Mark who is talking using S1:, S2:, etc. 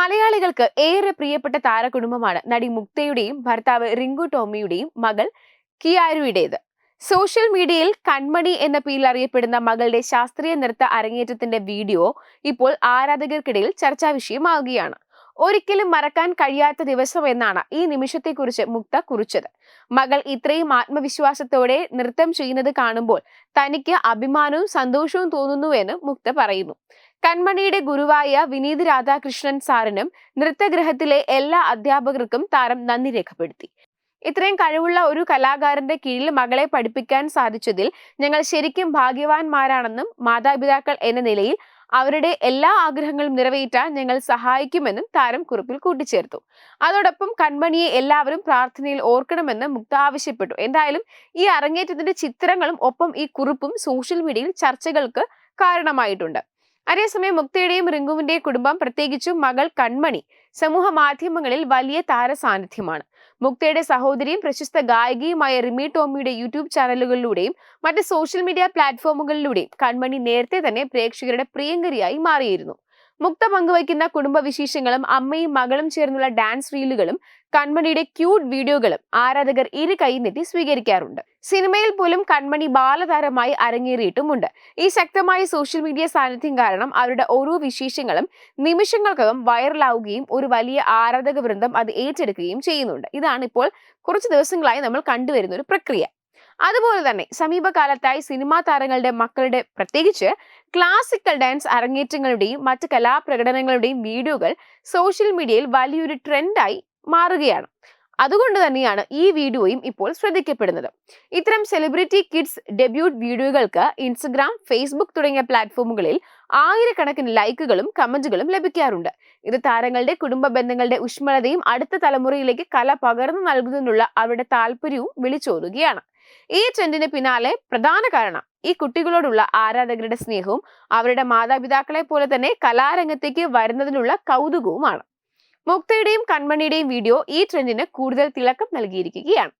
S1: മലയാളികൾക്ക് ഏറെ പ്രിയപ്പെട്ട താരകുടുംബമാണ് നടി മുക്തയുടെയും ഭർത്താവ് റിങ്കു ടോമിയുടെയും മകൾ കിയാരുയുടേത് സോഷ്യൽ മീഡിയയിൽ കൺമണി എന്ന പേരിൽ അറിയപ്പെടുന്ന മകളുടെ ശാസ്ത്രീയ നൃത്ത അരങ്ങേറ്റത്തിന്റെ വീഡിയോ ഇപ്പോൾ ആരാധകർക്കിടയിൽ ചർച്ചാ വിഷയമാവുകയാണ്. ഒരിക്കലും മറക്കാൻ കഴിയാത്ത ദിവസം എന്നാണ് ഈ നിമിഷത്തെക്കുറിച്ച് മുക്ത കുറിച്ചത്. മകൾ ഇത്രയും ആത്മവിശ്വാസത്തോടെ നൃത്തം ചെയ്യുന്നത് കാണുമ്പോൾ തനിക്ക് അഭിമാനവും സന്തോഷവും തോന്നുന്നുവെന്ന് മുക്ത പറയുന്നു. കൺമണിയുടെ ഗുരുവായ വിനീത് രാധാകൃഷ്ണൻ സാറിനും നൃത്തഗ്രഹത്തിലെ എല്ലാ അധ്യാപകർക്കും താരം നന്ദി രേഖപ്പെടുത്തി. ഇത്രയും കഴിവുള്ള ഒരു കലാകാരന്റെ കീഴിൽ മകളെ പഠിപ്പിക്കാൻ സാധിച്ചതിൽ ഞങ്ങൾ ശരിക്കും ഭാഗ്യവാന്മാരാണെന്നും മാതാപിതാക്കൾ എന്ന നിലയിൽ അവരുടെ എല്ലാ ആഗ്രഹങ്ങളും നിറവേറ്റാൻ ഞങ്ങൾ സഹായിക്കുമെന്നും താരം കുറിപ്പിൽ കൂട്ടിച്ചേർത്തു. അതോടൊപ്പം കൺമണിയെ എല്ലാവരും പ്രാർത്ഥനയിൽ ഓർക്കണമെന്ന് മുക്ത ആവശ്യപ്പെട്ടു. എന്തായാലും ഈ അരങ്ങേറ്റത്തിന്റെ ചിത്രങ്ങളും ഒപ്പം ഈ കുറിപ്പും സോഷ്യൽ മീഡിയയിൽ ചർച്ചകൾക്ക് കാരണമായിട്ടുണ്ട്. അതേസമയം മുക്തയുടെയും റിങ്കുവിന്റെയും കുടുംബം പ്രത്യേകിച്ചും മകൾ കൺമണി സമൂഹ മാധ്യമങ്ങളിൽ വലിയ താരസാന്നിധ്യമാണ്. മുക്തയുടെ സഹോദരിയും പ്രശസ്ത ഗായികയുമായ റിമി ടോമിയുടെ യൂട്യൂബ് ചാനലുകളിലൂടെയും മറ്റ് സോഷ്യൽ മീഡിയ പ്ലാറ്റ്ഫോമുകളിലൂടെയും കൺമണി നേരത്തെ തന്നെ പ്രേക്ഷകരുടെ പ്രിയങ്കരിയായി മാറിയിരുന്നു. മുക്ത പങ്കുവയ്ക്കുന്ന കുടുംബവിശേഷങ്ങളും അമ്മയും മകളും ചേർന്നുള്ള ഡാൻസ് റീലുകളും കൺമണിയുടെ ക്യൂട്ട് വീഡിയോകളും ആരാധകർ ഇരു കൈ നീട്ടി സ്വീകരിക്കാറുണ്ട്. സിനിമയിൽ പോലും കൺമണി ബാലതാരമായി അരങ്ങേറിയിട്ടുമുണ്ട്. ഈ ശക്തമായ സോഷ്യൽ മീഡിയ സാന്നിധ്യം കാരണം അവരുടെ ഓരോ വിശേഷങ്ങളും നിമിഷങ്ങൾക്കകം വൈറലാവുകയും ഒരു വലിയ ആരാധക വൃന്ദം അത് ഏറ്റെടുക്കുകയും ചെയ്യുന്നുണ്ട്. ഇതാണ് ഇപ്പോൾ കുറച്ച് ദിവസങ്ങളായി നമ്മൾ കണ്ടുവരുന്ന ഒരു പ്രക്രിയ. അതുപോലെ തന്നെ സമീപകാലത്തായി സിനിമാ താരങ്ങളുടെ മക്കളുടെ പ്രത്യേകിച്ച് ക്ലാസിക്കൽ ഡാൻസ് അരങ്ങേറ്റങ്ങളുടെയും മറ്റ് കലാപ്രകടനങ്ങളുടെയും വീഡിയോകൾ സോഷ്യൽ മീഡിയയിൽ വലിയൊരു ട്രെൻഡായി മാറുകയാണ്. അതുകൊണ്ട് തന്നെയാണ് ഈ വീഡിയോയും ഇപ്പോൾ ശ്രദ്ധിക്കപ്പെടുന്നത്. ഇത്തരം സെലിബ്രിറ്റി കിഡ്സ് ഡെബ്യൂട്ട് വീഡിയോകൾക്ക് ഇൻസ്റ്റഗ്രാം ഫേസ്ബുക്ക് തുടങ്ങിയ പ്ലാറ്റ്ഫോമുകളിൽ ആയിരക്കണക്കിന് ലൈക്കുകളും കമന്റുകളും ലഭിക്കാറുണ്ട്. ഇത് താരങ്ങളുടെ കുടുംബ ബന്ധങ്ങളുടെ ഊഷ്മളതയും അടുത്ത തലമുറയിലേക്ക് കല പകർന്നു നൽകുന്നതിനുള്ള അവരുടെ താല്പര്യവും വിളിച്ചോതുകയാണ്. ഈ ട്രെൻഡിന് പിന്നാലെ പ്രധാന കാരണം ഈ കുട്ടികളോടുള്ള ആരാധകരുടെ സ്നേഹവും അവരുടെ മാതാപിതാക്കളെ പോലെ തന്നെ കലാരംഗത്തേക്ക് വരുന്നതിനുള്ള കൗതുകവുമാണ്. മുക്തയുടെയും കൺമണിയുടെയും വീഡിയോ ഈ ട്രെൻഡിന് കൂടുതൽ തിളക്കം നൽകിയിരിക്കുകയാണ്.